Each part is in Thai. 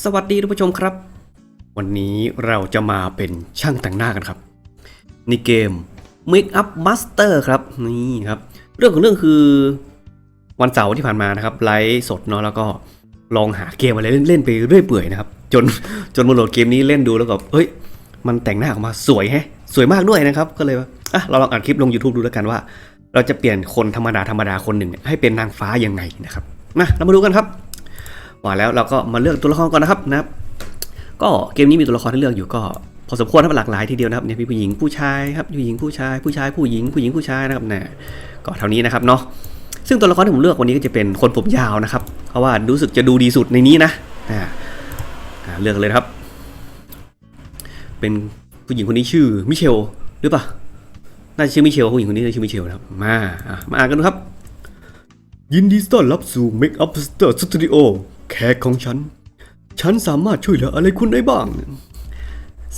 สวัสดีท่านผู้ชมครับ วันนี้เราจะมาเป็นช่างแต่งหน้ากันครับ ในเกม Make Up Master ครับนี่ครับ เรื่องของเรื่องคือวันเสาร์ที่ผ่านมานะครับไลฟ์สดเนาะแล้วก็ลองหาเกมอะไรเล่นๆไปเรื่อยเปื่อยนะครับ จนจนมาโหลดเกมนี้เล่นดูแล้วก็เฮ้ย มันแต่งหน้าออกมาสวยแฮะ สวยมากด้วยนะครับ ก็เลยว่าอะเราลองอัดคลิปลง YouTube ดูแล้วกันว่า เราจะเปลี่ยนคนธรรมดาธรรมดาคนหนึ่งเนี่ยให้เป็นนางฟ้ายังไงนะครับมาเรามาดูกันครับ ว่าแล้วเราก็มาเลือกตัวละครก่อนนะครับนะครับ ก็เกมนี้มีตัวละครให้เลือกอยู่ก็พอสมควรครับหลากหลายทีเดียวนะครับเนี่ยมีผู้หญิงผู้ชายครับผู้หญิงผู้ชายผู้ชายผู้หญิงผู้หญิงผู้ชายนะครับนะก็เท่านี้นะครับเนาะซึ่งตัวละครที่ผมเลือกวันนี้ก็จะเป็นคนผมยาวนะครับ เพราะว่ารู้สึกจะดูดีสุดในนี้นะอ่าเลือกเลยครับ เป็นผู้หญิงคนนี้ชื่อมิเชลหรือเปล่าน่าจะชื่อมิเชลผู้หญิงคนนี้ชื่อมิเชลนะครับมาอะมาอ่านกันดูครับ ยินดีต้อนรับสู่ Make Up Star Studio แขกของฉัน ฉันสามารถช่วยเหลืออะไรคุณได้บ้าง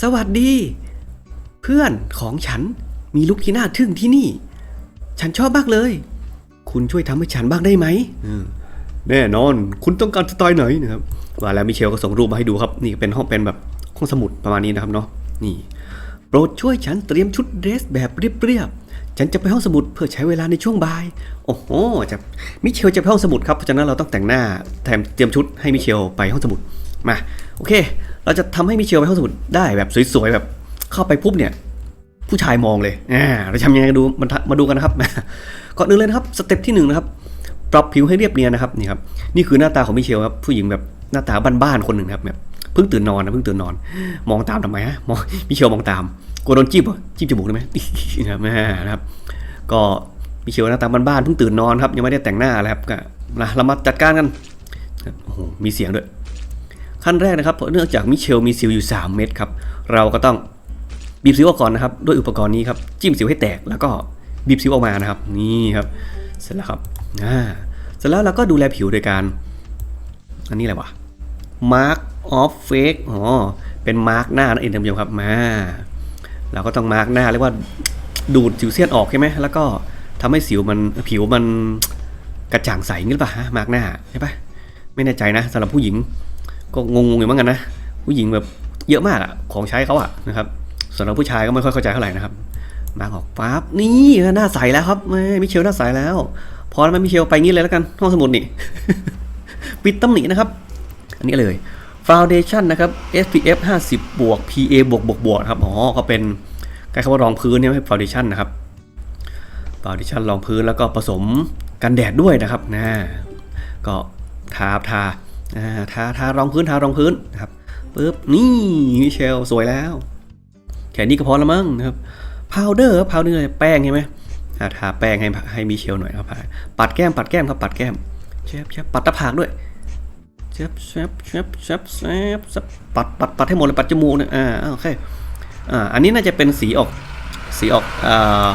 สวัสดี เพื่อนของฉันมีลุคที่น่าทึ่งที่นี่ ฉันชอบมากเลย คุณช่วยทำให้ฉันบ้างได้ไหมแน่นอน คุณต้องการสไตล์ไหนนะครับว่าแล้วมิเชลก็ส่งรูปมาให้ดูครับ นี่เป็นห้องเป็นแบบห้องสมุดประมาณนี้นะครับเนาะนี่ โปรดช่วยฉันเตรียมชุดเดรสแบบเรียบๆ ฉันจะไปห้องสมุดเพื่อใช้เวลาในช่วงบ่าย โอ้โห จะมิเชลจะไปห้องสมุดครับ เพราะฉะนั้นเราต้องแต่งหน้าแถมเตรียมชุดให้มิเชลไปห้องสมุด มา โอเค เราจะทำให้มิเชลไปห้องสมุดได้แบบสวยๆแบบเข้าไปปุ๊บเนี่ย ผู้ชายมองเลย อ่า เราทำยังไงดูมันมาดูกันนะครับ ก่อนอื่นเลยนะครับ สเต็ปที่หนึ่งนะครับ ปรับผิวให้เรียบเนียนนะครับ นี่ครับ นี่คือหน้าตาของมิเชลครับ ผู้หญิงแบบหน้าตาบ้านๆคนหนึ่งครับแบบเพิ่งตื่นนอนนะเพิ่งตื่นนอน มองตามทำไมฮะ มองมิเชลมองตาม กลัวโดนจิ้มเหรอจิ้มจมูกได้ไหมนะครับแม่นะครับ ก็มิเชลหน้าตาบ้านๆเพิ่งตื่นนอนครับ ยังไม่ได้แต่งหน้าอะไรครับก็นะเรามาจัดการกันโอ้โหมีเสียงด้วย ขั้นแรกนะครับเนื่องจากมิเชลมีสิวอยู่ 3 เม็ดครับ เราก็ต้องบีบสิวออกก่อนนะครับ ด้วยอุปกรณ์นี้ครับ จิ้มสิวให้แตกแล้วก็บีบสิวออกมานะครับ นี่ครับ เสร็จแล้วครับอ่าเสร็จแล้วเราก็ดูแลผิวโดยการ อันนี้อะไรวะ Mark of Fake อ๋อเป็นมาร์กหน้านั่นเองท่านผู้ชมครับมา เราก็ต้องมาร์กหน้าเรียกว่าดูดสิวเสี้ยนออกใช่ไหมแล้วก็ทำให้สิวมันผิวมันกระจ่างใสงี้หรือเปล่าฮะมาร์กหน้าใช่ปะไม่แน่ใจนะสำหรับผู้หญิงก็งงๆอยู่เหมือนกันนะผู้หญิงแบบเยอะมากอะของใช้เขาอะนะครับส่วนเราผู้ชายก็ไม่ค่อยเข้าใจเท่าไหร่นะครับมาออกปั๊บนี่หน้าใสแล้วครับแม่มิเชลหน้าใสแล้ว พอแล้วไหมมิเชลไปงี้เลยแล้วกันห้องสมุดนี่ ปิดตำหนินะครับ อันนี้เลย Foundation นะครับ SPF 50 บวก PA บวกบวกบวกครับอ๋อก็เป็นใครคำว่ารองพื้นเนี่ยให้ Foundation นะครับ Foundation รองพื้นแล้วก็ผสมกันแดดด้วยนะครับนะก็ทาทาทาทารองพื้นทารองพื้นนะครับปึ๊บนี่มิเชลสวยแล้ว แค่นี้ก็พอละมั้งนะครับพาวเดอร์พาวเดอร์แป้งใช่ไหมทาแป้งให้ให้มิเชลหน่อยครับปัดแก้มปัดแก้มครับปัดแก้มเชฟเชฟปัดตะผากด้วย เชฟเชฟเชฟเชฟเชฟเชฟปัดปัดปัดให้หมดเลยปัดจมูกเนี่ยอ่าโอเคอ่าอันนี้น่าจะเป็นสีออกสีออกอ่า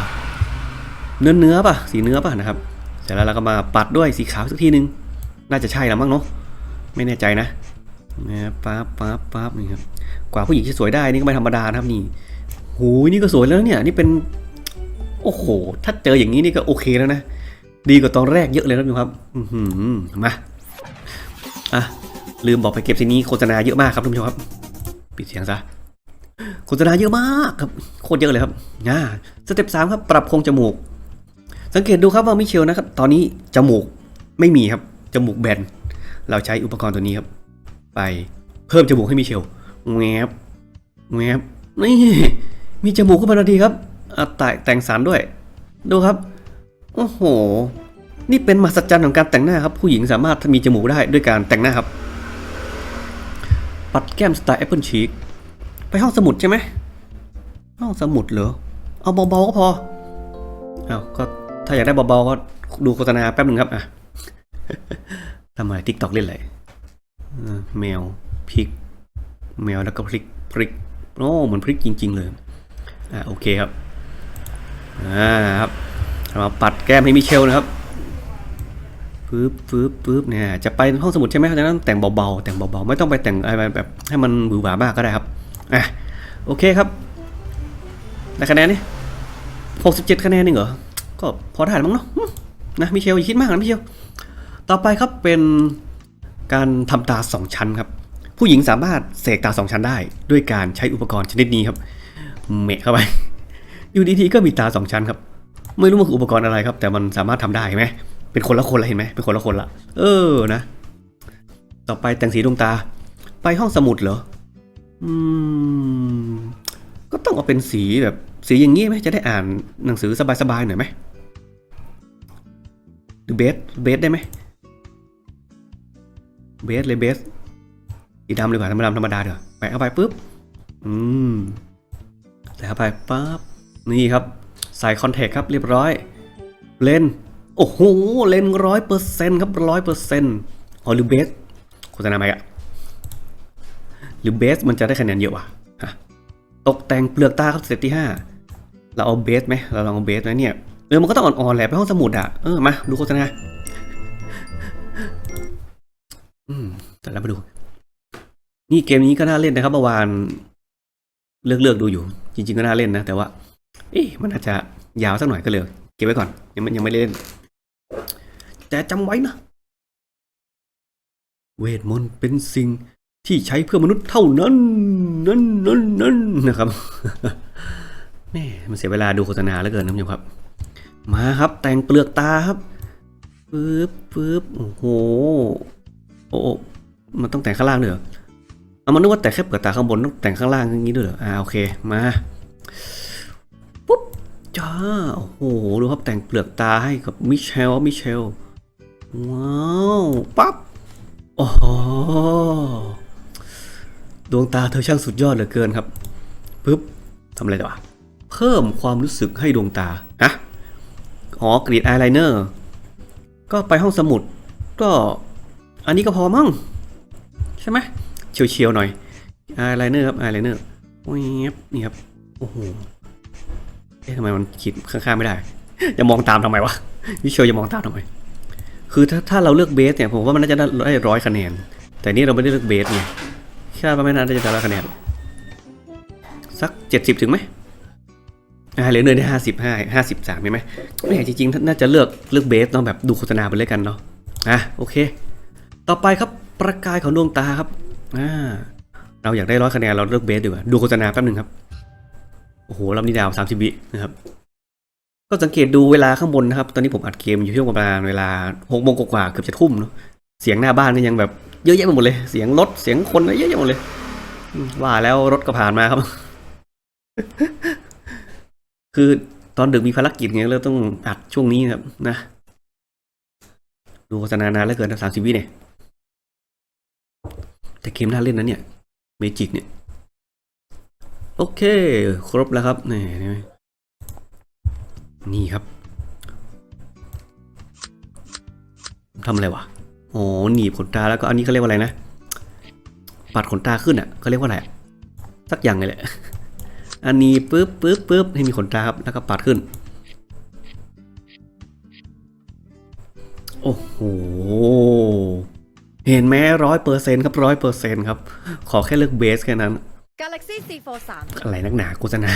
เนื้อเนื้อป่ะสีเนื้อป่ะนะครับเสร็จแล้วเราก็มาปัดด้วยสีขาวสักทีนึง น่าจะใช่แล้วมั้งเนาะไม่แน่ใจนะนะปั๊บปั๊บปั๊บนี่ครับกว่าผู้หญิงจะสวยได้นี่ก็ไม่ธรรมดานะครับนี่หูยนี่ก็สวยแล้วเนี่ยนี่เป็นโอ้โห ถ้าเจออย่างนี้นี่ก็โอเคแล้วนะ ดีกว่าตอนแรกเยอะเลยนะคนครับ อือหือมา อะลืมบอกไปเก็บทีนี้โฆษณาเยอะมากครับทุกผู้ชมครับ ปิดเสียงซะโฆษณาเยอะมากครับโคตรเยอะเลยครับอ่าสเต็ปสามครับ ปรับโครงจมูก สังเกตดูครับว่ามิเชลนะครับ ตอนนี้จมูกไม่มีครับจมูกแบนเราใช้อุปกรณ์ตัวนี้ครับ ไปเพิ่มจมูกให้มิเชลแงบแงบนี่มีจมูกขึ้นมาทันทีครับอะแต่งสารด้วย ดูครับ โอ้โห นี่เป็นมหัศจรรย์ของการแต่งหน้าครับ ผู้หญิงสามารถมีจมูกได้ด้วยการแต่งหน้าครับ ปัดแก้มสไตล์แอปเปิลชีกไปห้องสมุดใช่ไหมห้องสมุดเหรอ เอาเบาๆก็พอเอาวก็ถ้าอยากได้เบาๆก็ดูโฆษณาแป๊บหนึ่งครับอะทำไมทิกตอกเล่นอะไรเออแมวพริก แมวแล้วก็พริกพริกโอ้เหมือนพริกจริง ๆ เลยอ่าโอเคครับอ่าครับเรามาปัดแก้มให้มิเชลนะครับ ปึ๊บปึ๊บปึ๊บเนี่ยจะไปห้องสมุดใช่ไหมเพราะฉะนั้นแต่งเบาๆแต่งเบาๆไม่ต้องไปแต่งอะไรแบบให้มันหวือหวามากก็ได้ครับอะโอเคครับได้คะแนนนี่หกสิบเจ็ดคะแนนนี่เหรอก็พอได้แล้วมั้งเนาะนะมิเชลอย่าคิดมากนะมิเชลต่อไปครับเป็นการทำตาสองชั้นครับ ผู้หญิงสามารถเสกตาสองชั้นได้ ด้วยการใช้อุปกรณ์ชนิดนี้ครับเมะเข้าไปอยู่ดีๆก็มีตาสองชั้นครับ ไม่รู้มันคืออุปกรณ์อะไรครับ แต่มันสามารถทำได้ไหม เป็นคนละคนละเห็นไหมเป็นคนละคนละเออนะ ต่อไปแต่งสีดวงตา ไปห้องสมุดเหรอ อืม ก็ต้องเอาเป็นสีแบบ สีอย่างงี้ไหมจะได้อ่านหนังสือสบายๆหน่อยไหมหรือเบสเบสได้ไหมเบสเลยเบสสีดำเลยกว่าธรรมดาธรรมดาเถอะแปะเข้าไปปุ๊บ อืมใส่เข้าไปปั๊บ นี่ครับ ใส่คอนแทคครับเรียบร้อยเลน โอ้โห เลนร้อยเปอร์เซ็นต์ครับร้อยเปอร์เซ็นต์ออหรือเบสโฆษณาไหมอะหรือเบสมันจะได้คะแนนเยอะวะฮะตกแต่งเปลือกตาครับสเต็ปที่ห้าเราเอาเบสไหมเราลองเอาเบสไหมเนี่ยเออมันก็ต้องอ่อนๆแหละไปห้องสมุดอะเออมาดูโฆษณาอืมแต่แล้วมาดู นี่เกมนี้ก็น่าเล่นนะครับเมื่อวานเลือกเลือกๆดูอยู่ จริง ๆ ก็น่าเล่นนะ แต่ว่า เอ๊ะมันอาจจะยาวสักหน่อยก็เลย เก็บไว้ก่อน ยังไม่ยังไม่เล่น แต่จำไว้นะ เวทมนต์เป็นสิ่งที่ใช้เพื่อมนุษย์เท่านั้น นั่นนั่นนั่นนะครับ แม่มันเสียเวลาดูโฆษณาเหลือเกินนะคุณผู้ชมครับ มาครับแต่งเปลือกตาครับปึ๊บปึ๊บโอ้โห โอ้โอมันต้องแต่งข้างล่างด้วยเหรอเอามันนึกว่าแต่แค่เปลือกตาข้างบนต้องแต่งข้างล่างอย่างนี้ด้วยเหรออ่าโอเคมาปุ๊บจ้าโอ้โหดูครับแต่งเปลือกตาให้กับมิเชลมิเชล ว้าวปั๊บโอ้โหดวงตาเธอช่างสุดยอดเหลือเกินครับปึ๊บทำอะไรต่อวะเพิ่มความรู้สึกให้ดวงตาฮะอ๋อกรีดอายไลเนอร์ก็ไปห้องสมุด ก็อันนี้ก็พอมั้งใช่ไหมเฉียวๆหน่อยอายไลเนอร์ครับอายไลเนอร์แวบนี่ครับโอ้โหเอ๊ะทำไมมันขีดข้างๆไม่ได้ จะมองตามทำไมวะวิเชียวจะมองตามทำไม คือถ้าถ้าเราเลือกเบสเนี่ยผมว่ามันน่าจะได้ร้อยคะแนน แต่นี่เราไม่ได้เลือกเบสไงคาดว่าไม่น่าจะได้ร้อยคะแนน สักเจ็ดสิบถึงไหมอ่าเหลือเนินได้ห้าสิบห้าห้าสิบสามใช่ไหมไม่จริงๆ น่าจะเลือกเลือกเบสเนาะแบบดูโฆษณาไปเลยกันเนาะอะโอเค ต่อไปครับประกายของดวงตาครับอ่าเราอยากได้ร้อยคะแนนเราเลือกเบสดีกว่าดูโฆษณาแป๊บหนึ่งครับโอ้โหรอบนี้ดาวสามสิบวินะครับ ก็สังเกตดูเวลาข้างบนนะครับ ตอนนี้ผมอัดเกมอยู่ช่วงประมาณเวลาหกโมงกว่าเกือบจะทุ่มเนาะเสียงหน้าบ้านก็ยังแบบเยอะแยะไปหมดเลย เสียงรถเสียงคนเยอะแยะหมดเลย ว่าแล้วรถก็ผ่านมาครับ คือตอนดึกมีภารกิจไงเราต้องอัดช่วงนี้ครับนะ ดูโฆษณานานแล้วเกินสามสิบวิเนี่ย แต่เกมน่าเล่นนะเนี่ยเมจิกเนี่ย โอเค ครบแล้วครับนี่ นี่นี่ครับทำอะไรวะอ๋อหนีบขนตาแล้วก็อันนี้เขาเรียกว่าอะไรนะ ปัดขนตาขึ้นอะเขาเรียกว่าอะไรอะสักอย่างเลยแหละอันนี้ปึ๊บปึ๊บปึ๊บให้มีขนตาครับแล้วก็ปัดขึ้น โอ้โหเห็นไหมร้อยเปอร์เซ็นครับร้อยเปอร์เซ็นครับ ขอแค่เลือกเบสแค่นั้น Galaxy C43 อะไรนักหนาโฆษณา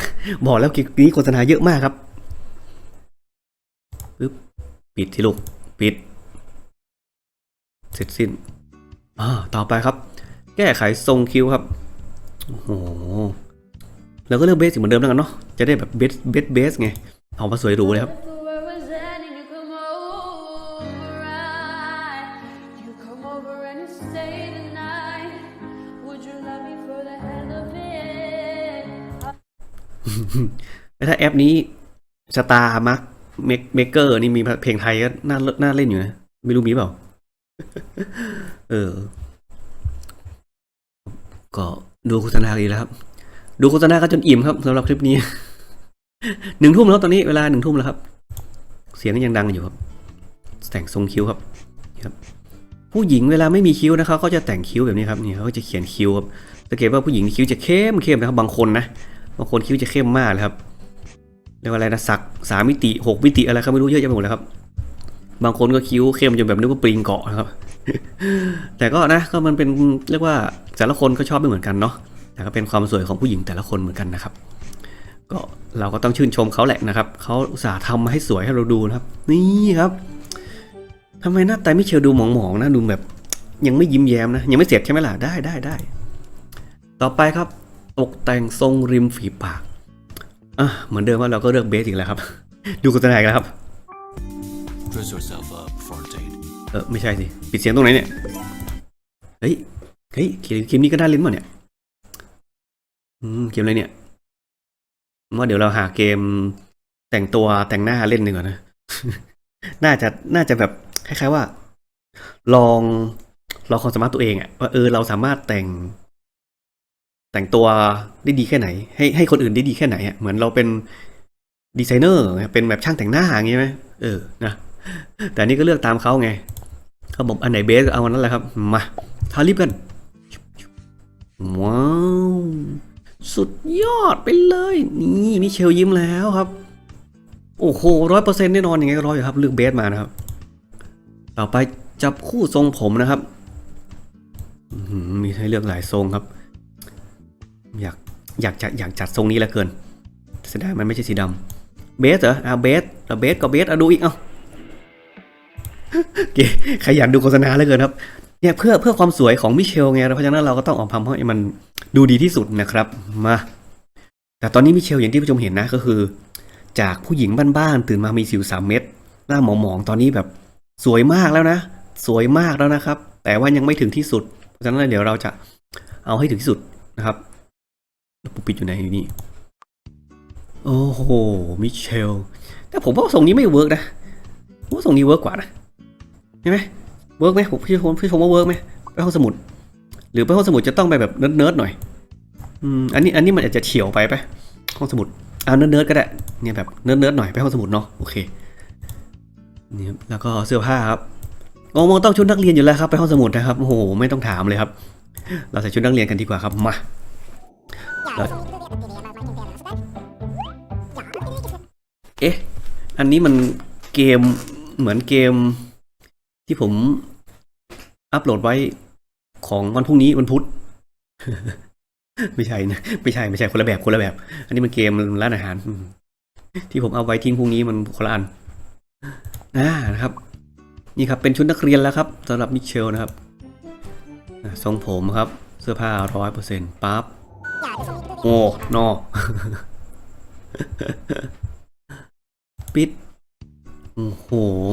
บอกแล้วกิ๊กนี้โฆษณาเยอะมากครับปึ๊บ ปิดที่ลูก ปิด เสร็จสิ้นอ่าต่อไปครับ แก้ไขทรงคิ้วครับ โอ้โหแล้วก็เลือกเบสอีกเหมือนเดิมแล้วกันเนาะ จะได้แบบเบส เบส เบสไงเอามาสวยหรูเลยครับแล้วถ้าแอปนี้สตาร์มัก เมกเมเกอร์นี่มีเพลงไทยก็น่าน่าเล่นอยู่นะ ไม่รู้มีเปล่า เออ ก็ดูโฆษณาดีแล้วครับ ดูโฆษณากันจนอิ่มครับสำหรับคลิปนี้ หนึ่งทุ่มแล้วตอนนี้เวลาหนึ่งทุ่มแล้วครับ เสียงยังดังอยู่ครับ แต่งทรงคิ้วครับครับผู้หญิงเวลาไม่มีคิ้วนะครับเขาจะแต่งคิ้วแบบนี้ครับนี่เขาจะเขียนคิ้วครับสังเกตว่าผู้หญิงคิ้วจะเข้มเข้มนะครับบางคนนะบางคนคิ้วจะเข้มมากเลยครับ เรียกว่าอะไรนะสักสามมิติหกมิติอะไรก็ไม่รู้เยอะแยะไปหมดเลยครับ บางคนก็คิ้วเข้มจนแบบนึกว่าปริงเกาะนะครับ แต่ก็นะก็มันเป็นเรียกว่าแต่ละคนก็ชอบไม่เหมือนกันเนาะแต่ก็เป็นความสวยของผู้หญิงแต่ละคนเหมือนกันนะครับ ก็เราก็ต้องชื่นชมเขาแหละนะครับเขาอุตส่าห์ทำมาให้สวยให้เราดูนะครับ นี่ครับทำไมหน้าตาไมิเชลดูหมองๆนะดูแบบ ยังไม่ยิ้มแย้มนะ ยังไม่เสร็จใช่ไหมล่ะได้ได้ได้ต่อไปครับ ตกแต่งทรงริมฝีปาก อะเหมือนเดิมว่าเราก็เลือกเบสอีกแล้วครับ ดูโฆษณาอีกแล้วครับ Dress yourself up for a date. เออไม่ใช่สิปิดเสียงตรงไหนเนี่ยเฮ้ยเฮ้ยเกมเกมนี้ก็น่าเล่นมั้เนี่ยอืมเกมอะไรเนี่ยผมว่าเดี๋ยวเราหาเกมแต่งตัวแต่งหน้าเล่นหนึ่งก่อนนะ น่าจะน่าจะแบบคล้ายๆว่า ลองลองความสามารถตัวเองอะว่าเออเราสามารถแต่ง แต่งตัวได้ดีแค่ไหน ให้ให้คนอื่นได้ดีแค่ไหนอะเหมือนเราเป็นดีไซเนอร์เป็นแบบช่างแต่งหน้าอย่างงี้ไหมเออนะแต่นี่ก็เลือกตามเขาไงเขาบอกอันไหนเบสก็เอาอันนั้นแหละครับมาทาลิปกันว้าวสุดยอดไปเลย นี่มิเชลยิ้มแล้วครับ โอ้โหร้อยเปอร์เซ็นต์แน่นอนยังไงก็ร้อยอยู่ครับ เลือกเบสมานะครับ ต่อไปจับคู่ทรงผมนะครับมีให้เลือกหลายทรงครับ อยากจะอยากจัดทรงนี้เลือเกินเสียดายมันไม่ใช่สีดำเบสเหรออ่าเบสอ่าเบสก็เบสอะดูอีกเอ้าเก๋ขยันดูโฆษณาเหลือเกินครับเนี่ยเพื่อเพื่อความสวยของมิเชลไงเพราะฉะนั้นเราก็ต้องออกทำให้มันดูดีที่สุดนะครับมา แต่ตอนนี้มิเชลอย่างที่ผู้ชมเห็นนะก็คือ จากผู้หญิงบ้านๆตื่นมามีสิวสามเม็ดหน้าหมองๆตอนนี้แบบสวยมากแล้วนะ สวยมากแล้วนะครับ แต่ว่ายังไม่ถึงที่สุด เพราะฉะนั้นเดี๋ยวเราจะเอาให้ถึงที่สุดนะครับ ปุ๊บปิดอยู่ไหนนี่โอ้โหมิเชลแต่ผมว่าทรงนี้ไม่เวิร์กนะผมว่าทรงนี้เวิร์กกว่านะใช่ไหมเวิร์กไหมผมพี่ชมพี่ชมว่าเวิร์กไหมไปห้องสมุด หรือไปห้องสมุดจะต้องไปแบบเนิร์ดๆหน่อยอืมอันนี้อันนี้มันอาจจะเฉียวไปไปห้องสมุดเอาเนิร์ดๆก็ได้เนี่ยแบบเนิร์ดๆหน่อยไปห้องสมุดเนาะโอเคนี่ครับแล้วก็เสื้อผ้าครับโอ้มองต้องชุดนักเรียนอยู่แล้วครับไปห้องสมุดนะครับโอ้โหไม่ต้องถามเลยครับ เราใส่ชุดนักเรียนกันดีกว่าครับมา เอ๊ะ อันนี้มันเกมเหมือนเกม ที่ผมอัปโหลดไว้ของวันพรุ่งนี้วันพุธไม่ใช่นะไม่ใช่ไม่ใช่คนละแบบคนละแบบ อันนี้มันเกมร้านอาหาร ที่ผมเอาไว้ทิ้งพรุ่งนี้มันคนละอันอ่านะครับ นี่ครับเป็นชุดนักเรียนแล้วครับสำหรับมิเชลนะครับทรงผมครับ เสื้อผ้าร้อยเปอร์เซ็นต์ปั๊บ โอ้นอปิด โอ้โห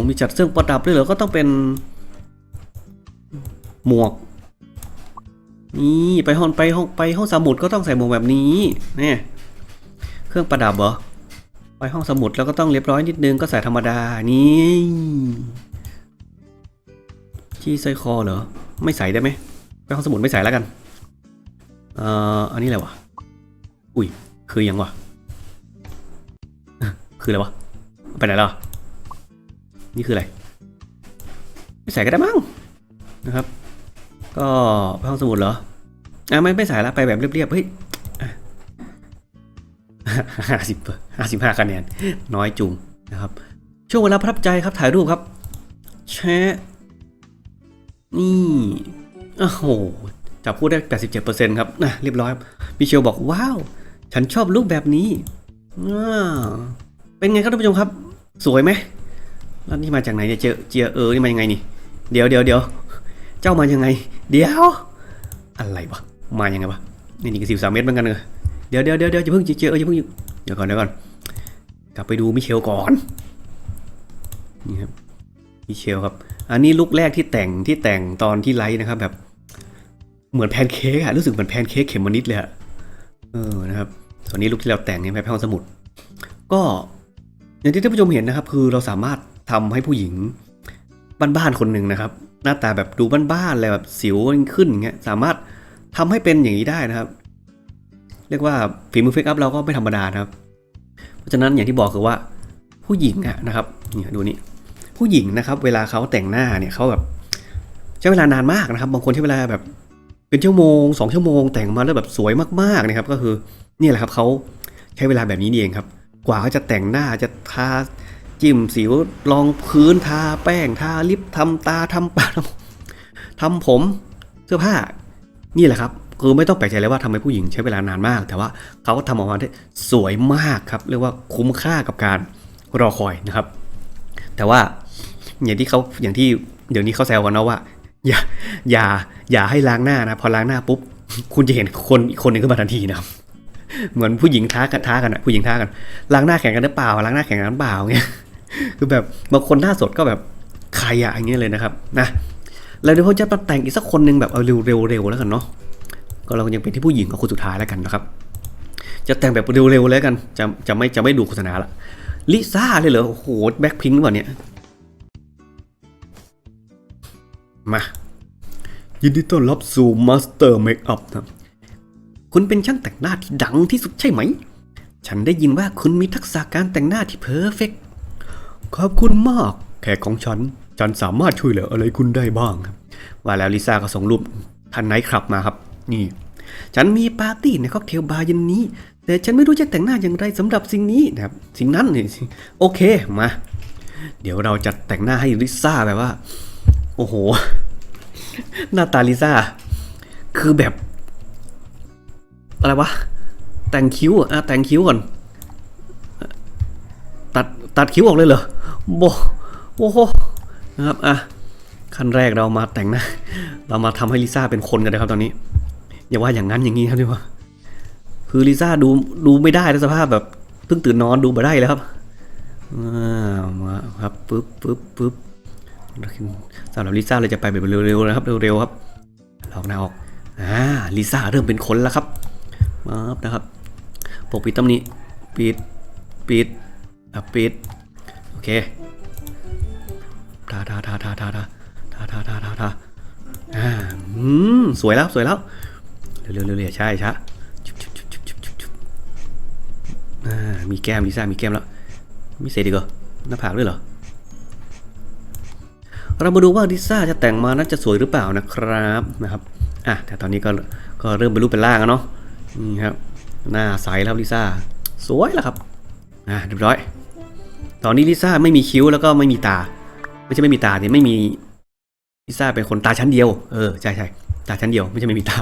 มีจัดเครื่องประดับด้วยเหรอ ก็ต้องเป็น หมวก นี่ไปห้องไปห้องไปห้องสมุดก็ต้องใส่หมวกแบบนี้เนี่ยเครื่องประดับเหรอ ไปห้องสมุดแล้วก็ต้องเรียบร้อยนิดนึงก็ใส่ธรรมดา นี่ที่ใส่คอเหรอ ไม่ใส่ได้ไหม ไปห้องสมุดไม่ใส่แล้วกัน เอ่ออันนี้อะไรวะ อุ้ย คือยังวะ คืออะไรวะ ไปไหนแล้วอะนี่คืออะไร ไม่ใส่ก็ได้มั้งนะครับ ก็ห้องสมุดเหรอ อะไม่ไม่ใส่ละไปแบบเรียบๆ เฮ้ยห้าสิบห้าสิบห้าคะแนน น้อยจุงนะครับ ช่วงเวลาประทับใจครับถ่ายรูปครับ แชะนี่ โอ้โห จับคู่ได้ 87%ครับนะเรียบร้อยมิเชลบอกว้าว ฉันชอบรูปแบบนี้เป็นไงครับท่านผู้ชมครับ สวยไหมแล้วนี่มาจากไหนเนี่ยเจอเจียเออนี่มายังไงนี่เดี๋ยวเดี๋ยวเดี๋ยวเจ้ามายังไง เดี๋ยว อะไรวะมายังไงวะนี่นี่ก็สิบสามเมตรเหมือนกันเลยเดี๋ยวเดี๋ยวเดี๋ยวเดี๋ยวอย่าเพิ่งเจอเอออย่าเพิ่งเดี๋ยวก่อนเดี๋ยวก่อนกลับไปดูมิเชลก่อนนี่ครับมิเชลครับ อันนี้ลุกแรกที่แต่งที่แต่งตอนที่ไลฟ์นะครับแบบ เหมือนแพนเค้กอะรู้สึกเหมือนแพนเค้กเขมมนิดเลยอะเออนะครับส่วนนี้ลุกที่เราแต่งเนี่ยไปห้องสมุด ก็อย่างที่ท่านผู้ชมเห็นนะครับ คือเราสามารถทำให้ผู้หญิงบ้านๆคนหนึ่งนะครับ หน้าตาแบบดูบ้านๆเลยแบบสิวขึ้นอย่างเงี้ยสามารถทำให้เป็นอย่างนี้ได้นะครับ เรียกว่าฝีมือเฟกอัพเราก็ไม่ธรรมดานะครับ เพราะฉะนั้นอย่างที่บอกคือว่าผู้หญิงอะนะครับเนี่ยดูนี่ผู้หญิงนะครับ เวลาเขาแต่งหน้าเนี่ยเขาแบบใช้เวลานานมากนะครับ บางคนใช้เวลาแบบ เป็นชั่วโมงสองชั่วโมงแต่งมาแล้วแบบสวยมากๆนะครับ ก็คือนี่แหละครับเขาใช้เวลาแบบนี้นี่เองครับ กว่าเขาจะแต่งหน้าจะทาจิ้มสิวรองพื้นทาแป้งทาลิปทำตาทำปากทำผมเสื้อผ้า นี่แหละครับคือไม่ต้องแปลกใจเลยว่าทำไมผู้หญิงใช้เวลานานมาก แต่ว่าเขาก็ทำออกมาได้สวยมากครับ เรียกว่าคุ้มค่ากับการรอคอยนะครับ แต่ว่าอย่างที่เขาอย่างที่เดี๋ยวนี้เขาแซวกันนะว่า อย่าอย่าอย่าให้ล้างหน้านะ พอล้างหน้าปุ๊บคุณจะเห็นคนอีกคนหนึ่งขึ้นมาทันทีนะครับเหมือนผู้หญิงท้ากันท้ากันอะผู้หญิงท้ากันล้างหน้าแข่งกันหรือเปล่าล้างหน้าแข่งกันหรือเปล่าเงี้ยคือแบบบางคนหน้าสดก็แบบใครอะอย่างเงี้ยเลยนะครับนะแล้วเดี๋ยวผมจะแต่งอีกสักคนหนึ่งแบบเอาเร็วๆเร็วๆแล้วกันเนาะก็เรายังเป็นที่ผู้หญิงกับคนสุดท้ายแล้วกันนะครับ จะแต่งแบบเร็วๆแล้วกันจะจะไม่จะไม่ดูโฆษณาละลิซ่าเลยเหรอโอ้โหแบ็คพิงค์หรือเปล่าเนี่ย มายินดีต้อนรับสู่มาสเตอร์เมคอัพครับคุณเป็นช่างแต่งหน้าที่ดังที่สุดใช่ไหม ฉันได้ยินว่าคุณมีทักษะการแต่งหน้าที่เพอร์เฟกขอบคุณมาก แขกของฉัน ฉันสามารถช่วยเหลืออะไรคุณได้บ้างครับ ว่าแล้วลิซ่าก็ส่งรูปท่านไนท์คลับมาครับ นี่ ฉันมีปาร์ตี้ในค็อกเทลบาร์เย็นนี้ แต่ฉันไม่รู้จะแต่งหน้าอย่างไรสำหรับสิ่งนี้นะครับ สิ่งนั้นนี่โอเคมา เดี๋ยวเราจะแต่งหน้าให้ลิซ่าแบบว่า โอ้โห หน้าตาลิซ่า คือแบบ อะไรวะ แต่งคิ้วอะอะแต่งคิ้วก่อน ตัดตัดคิ้วออกเลยเหรอโบโอ้โหนะครับอะขั้นแรกเรามาแต่งน้าเรามาทำให้ลิซ่าเป็นคนกันนะครับตอนนี้ อย่าว่าอย่างนั้นอย่างนี้ครับดีกว่าคือลิซ่าดูดูไม่ได้นสภาพแบบเพิ่งตื่นนอนดูมาได้แล้วครับอ่ามาครับปึ๊บปึ๊บปึ๊บ สำหรับลิซ่าเราจะไปแบบเร็วๆนะครับเร็วๆครับลอกหน้าออกอ่าลิซ่าเริ่มเป็นคนแล้วครับมาบนะครับปกปิดตำนี้ ปิด ปิดอะปิด โอเคทาทาทาทาทาทาทาทาทาทาทาอ่าอืมสวยแล้วสวยแล้ว เร็วๆเร็วๆใช่ช้าชุบชุบชุบชุบชุบชุบชุบอ่ามีแก้มลิซ่ามีแก้มแล้ว มีเศษอีกเหรอหน้าผากด้วยเหรอ เรามาดูว่าลิซ่าจะแต่งมานั้นจะสวยหรือเปล่านะครับนะครับอะแต่ตอนนี้ก็ก็เริ่มเป็นรูปเป็นร่างแล้วเนาะนี่ครับหน้าใสแล้วลิซ่าสวยแล้วครับอะเรียบร้อย ตอนนี้ลิซ่าไม่มีคิ้วแล้วก็ไม่มีตา ไม่ใช่ไม่มีตาเนี่ยไม่มีลิซ่าเป็นคนตาชั้นเดียวเออใช่ใช่ตาชั้นเดียวไม่ใช่ไม่มีตา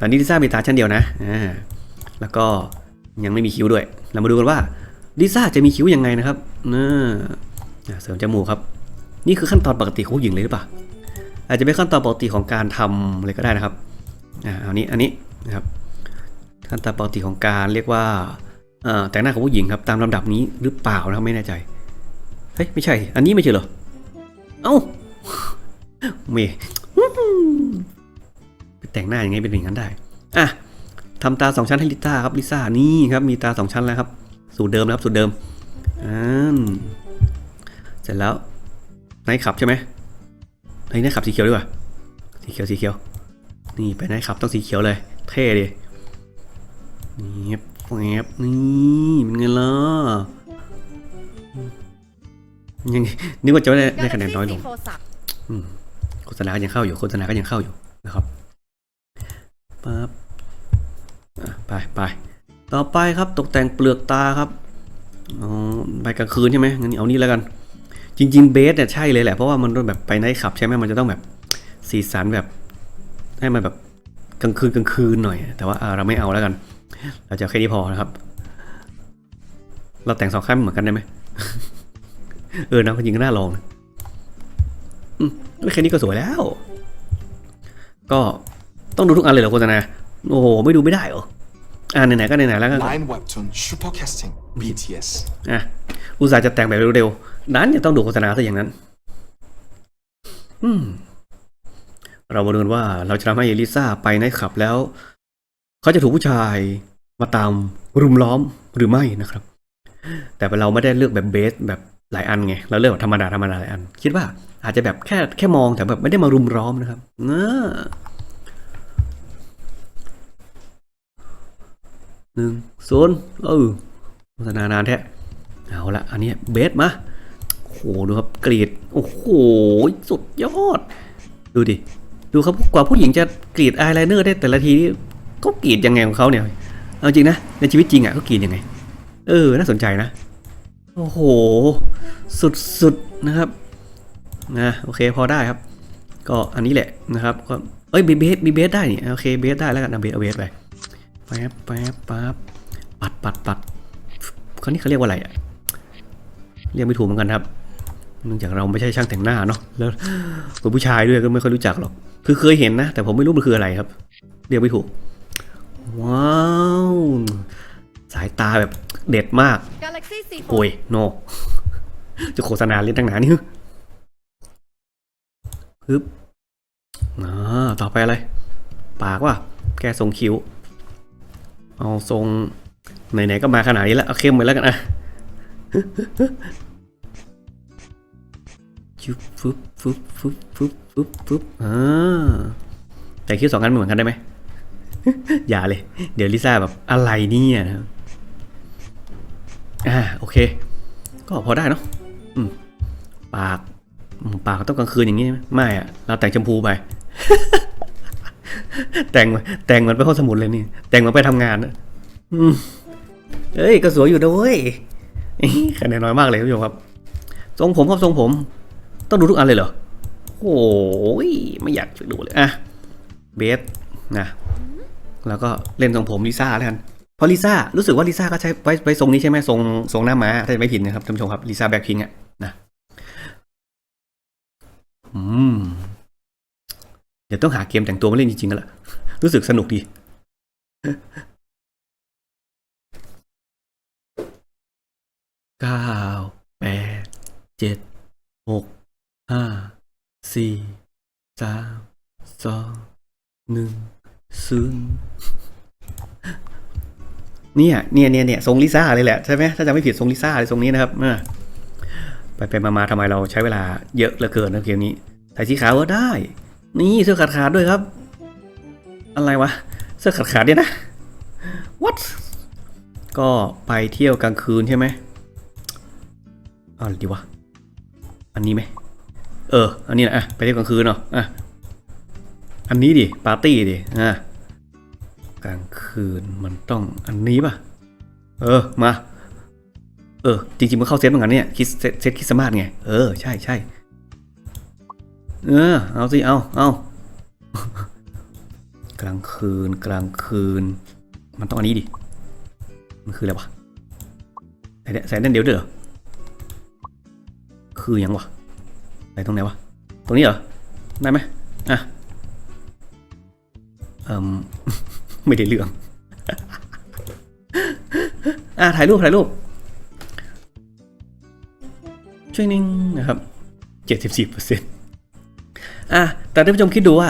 ตอนนี้ลิซ่ามีตาชั้นเดียวนะอ่าแล้วก็ยังไม่มีคิ้วด้วย เรามาดูกันว่าลิซ่าจะมีคิ้วยังไงนะครับน่าอ่าเสริมจมูกครับ นี่คือขั้นตอนปกติของผู้หญิงเลยหรือเปล่า อาจจะเป็นขั้นตอนปกติของการทำอะไรก็ได้นะครับ อ่าอันนี้ อันนี้นะครับ ขั้นตอนปกติของการเรียกว่าอแต่งหน้าของผู้หญิงครับตามลำดับนี้หรือเปล่านะครับไม่แน่ใจ เฮ้ยไม่ใช่ อันนี้ไม่ใช่เหรอ เอ้าเมย์ไปแต่งหน้ายังไงเป็นอย่างนั้นได้ อะทำตาสองชั้นให้ลิซ่าครับลิซ่านี่ครับมีตาสองชั้นแล้วครับ สูตรเดิมนะครับสูตรเดิมอ่าเสร็จแล้ว ไนท์ขับใช่ไหมไนท์ขับสีเขียวดีกว่า สีเขียวสีเขียว นี่ไปไนท์ขับต้องสีเขียวเลย เท่ดินี่แฟบนี่เป็นไงล่ะยังนึกว่าจะได้ได้คะแนนน้อยลงโฆษณาก็ยังเข้าอยู่โฆษณาก็ยังเข้าอยู่นะครับปั๊บอะไปไปต่อไปครับตกแต่งเปลือกตาครับอ๋อไปกลางคืนใช่ไหมงั้นเอานี่แล้วกัน จริงๆเบสเนี่ยใช่เลยแหละเพราะว่ามันต้องแบบไปไนท์ขับใช่ไหมมันจะต้องแบบสีสันแบบให้มันแบบกลางคืนกลางคืนหน่อย แต่ว่าอ่าเราไม่เอาแล้วกัน เราจะแค่นี้พอนะครับ เราแต่งสองข้างเหมือนกันได้ไหมเออนะจริงก็น่าลองนะแค่นี้ก็สวยแล้ว ก็ต้องดูทุกอันเลยเหรอโฆษณาโอ้โหไม่ดูไม่ได้เหรออ่าไหนๆก็ไหนๆแล้วก็ Line Webtoon Supercasting BTS อะอุตส่าห์จะแต่งแบบเร็วๆ นั้นจะต้องดูโฆษณาซะอย่างนั้น อืม เรามาดูกันว่าเราจะทำให้ลิซ่าไปในขับแล้ว เขาจะถูกผู้ชายมาตามรุมล้อมหรือไม่นะครับ แต่เราไม่ได้เลือกแบบเบสแบบหลายอันไง เราเลือกแบบธรรมดาธรรมดาหลายอัน คิดว่า อาจจะแบบแค่แค่มองแต่แบบไม่ได้มารุมล้อมนะครับนะหนึ่งศูนย์เออโฆษณานานแท้เอาละอันนี้เบสมา โอ้โหดูครับกรีดโอ้โหสุดยอด ดูดิ ดูครับกว่าผู้หญิงจะกรีดอายไลเนอร์ได้แต่ละทีนี่ก็กรีดยังไงของเขาเนี่ยเอาจริงนะในชีวิตจริงอะเขากรีดยังไง เออ น่าสนใจนะ โอ้โห สุดๆนะครับนะโอเคพอได้ครับ ก็อันนี้แหละนะครับก็เอ้ยมีเบสมีเบสได้นี่โอเคเบสได้แล้วกันเอาเบสเอาเบสไปแป๊บแป๊บปั๊บปัดปัดปัดเขานี่เขาเรียกว่าอะไรอะเรียกไม่ถูกเหมือนกันครับ เนื่องจากเราไม่ใช่ช่างแต่งหน้าเนาะแล้วตัวผู้ชายด้วยก็ไม่ค่อยรู้จักหรอก คือเคยเห็นนะ แต่ผมไม่รู้มันคืออะไรครับ เรียกไม่ถูก ว้าว สายตาแบบเด็ดมากโอ้ยโน จะโฆษณาเล่นตั้งนานนี่ฮึบอ่าต่อไปอะไร ปากว่ะแกทรงคิ้ว เอาทรงไหนๆก็มาขนาดนี้แล้วเอาเข้มไปแล้วกันอะ จุ๊บฟึบฟึบฟึบฟึบฟึบฟึบอ่าแต่คิ้วสองอันเหมือนกันได้ไหมอย่าเลย เดี๋ยวลิซ่าแบบอะไรเนี่ยนะครับอ่าโอเค ก็พอได้เนาะอืมปากอืมปากต้องกลางคืนอย่างงี้ไหมไม่อะเราแต่งชมพูไป แต่งแต่งเหมันไปห้องสมุดเลยนี่ แต่งเหมันไปทำงานนะอืมเอ้ยก็สวยอยู่นะเว้ยคะแนนน้อยมากเลยคุณผู้ชมครับ ทรงผมครับทรงผม ต้องดูทุกอันเลยเหรอ โอ้ยไม่อยากดูเลยอะเบสนะแล้วก็เล่นทรงผมลิซ่าแล้วกันเพราะลิซ่ารู้สึกว่าลิซ่าก็ใช้ไว้ไว้ทรงนี้ใช่ไหมทรงทรงหน้าม้าถ้าจะไม่ผิดนะครับท่านผู้ชมครับลิซ่าแบ็คพิงอะนะอืมเดี๋ยวต้องหาเกมแต่งตัวมาเล่นจริงๆแล้วล่ะรู้สึกสนุกดีเก้าแปดเจ็ดหก ห้าสี่สามสองหนึ่งศูนย์เนี่ยเนี่ยเนี่ยเนี่ยทรงลิซ่าเลยแหละใช่ไหมถ้าจำไม่ผิดทรงลิซ่าเลยทรงนี้นะครับอ่าไปไปมามาทำไมเราใช้เวลาเยอะเหลือเกินนะเกมนี้ใส่สีขาวก็ได้ นี่เสื้อขาดขาดด้วยครับ อะไรวะ เสื้อขาดขาดเนี่ยนะ what ก็ไปเที่ยวกลางคืนใช่ไหมเอาอะไรดีวะ อันนี้ไหม เออ อันนี้นะอะไปเที่ยวกลางคืนเนาะอะอันนี้ดิปาร์ตี้ดิอะกลางคืนมันต้องอันนี้ป่ะ เออมาเออจริงๆมันเข้าเซตเหมือนกันเนี่ยคิดเซตเซตคริสต์มาสไงเออใช่ใช่เออเอาสิเอาเอากลางคืนกลางคืน มันต้องอันนี้ดิมันคืออะไรวะใส่เนี่ยใส่นั่นเดี๋ยวเด้อคือยังวะ ไหนตรงไหนวะ ตรงนี้เหรอ ได้ไหมอะเอ่มไม่ได้เรื่อง อะถ่ายรูปถ่ายรูปช่วยนิ่งนะครับเจ็ดสิบสี่เปอร์เซ็นต์อะแต่ท่านผู้ชมคิดดูว่า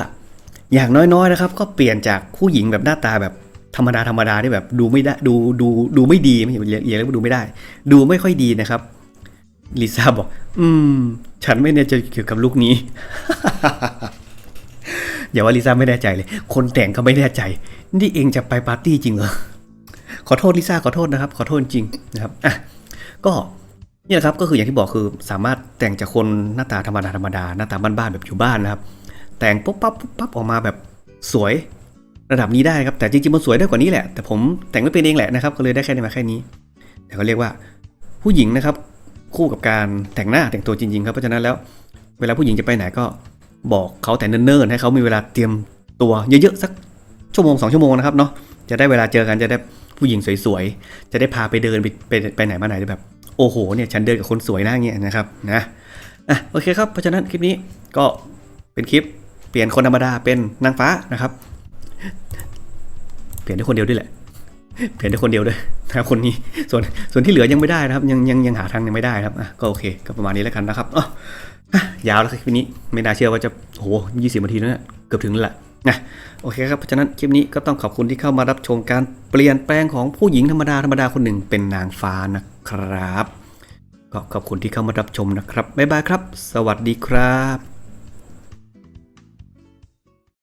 อย่างน้อยๆนะครับ ก็เปลี่ยนจากผู้หญิงแบบหน้าตาแบบธรรมดาธรรมดาที่แบบดูไม่ได้ดูดูดูไม่ดีไม่ใช่อย่าเรียกว่าดูไม่ได้ ดูไม่ค่อยดีนะครับลิซ่าบอก อืม ฉันไม่แน่ใจเกี่ยวกับลูกนี้ อย่าว่าลิซ่าไม่แน่ใจเลย คนแต่งก็ไม่แน่ใจ นี่เองจะไปปาร์ตี้จริงเหรอ ขอโทษลิซ่าขอโทษนะครับ ขอโทษจริงนะครับ อะ ก็เนี่ยครับก็คืออย่างที่บอกคือสามารถแต่งจากคนหน้าตาธรรมดาธรรมดาหน้าตาบ้านๆแบบอยู่บ้านนะครับ แต่งปุ๊บปั๊บปุ๊บปั๊บออกมาแบบสวยระดับนี้ได้ครับแต่จริงๆมันสวยได้กว่านี้แหละแต่ผมแต่งไม่เป็นเองแหละนะครับก็เลยได้แค่นี้มาแค่นี้ แต่ก็เรียกว่าผู้หญิงนะครับ คู่กับการแต่งหน้าแต่งตัวจริงๆครับเพราะฉะนั้นแล้ว เวลาผู้หญิงจะไปไหนก็บอกเขาแต่เนิ่นๆให้เขามีเวลาเตรียมตัวเยอะๆสักชั่วโมงสองชั่วโมงนะครับเนาะจะได้เวลาเจอกันจะได้ผู้หญิงสวยๆ จะได้พาไปเดินไปไปไปไหนมาไหนแบบ โอ้โหเนี่ยฉันเดินกับคนสวยนะเงี้ยนะครับนะอะโอเคครับเพราะฉะนั้นคลิปนี้ก็เป็นคลิปเปลี่ยนคนธรรมดาเป็นนางฟ้านะครับ เปลี่ยนได้คนเดียวด้วยแหละ เปลี่ยนได้คนเดียวด้วยนะครับคนนี้ส่วนส่วนที่เหลือยังไม่ได้นะครับ ยังยังยังหาทางยังไม่ได้ครับอะก็โอเคก็ประมาณนี้แล้วกันนะครับอ๋ออะยาวแล้วคลิปนี้ไม่น่าเชื่อว่าจะโหยี่สิบนาทีแล้วเนี่ยเกือบถึงแล้วนะโอเคครับเพราะฉะนั้นคลิปนี้ก็ต้องขอบคุณที่เข้ามารับชมการเปลี่ยนแปลงของผู้หญิงธรรมดาธรรมดาคนหนึ่งเป็นนางฟ้านะครับก็ขอบคุณที่เข้ามารับชมนะครับบ๊ายบายครับ สวัสดีครับ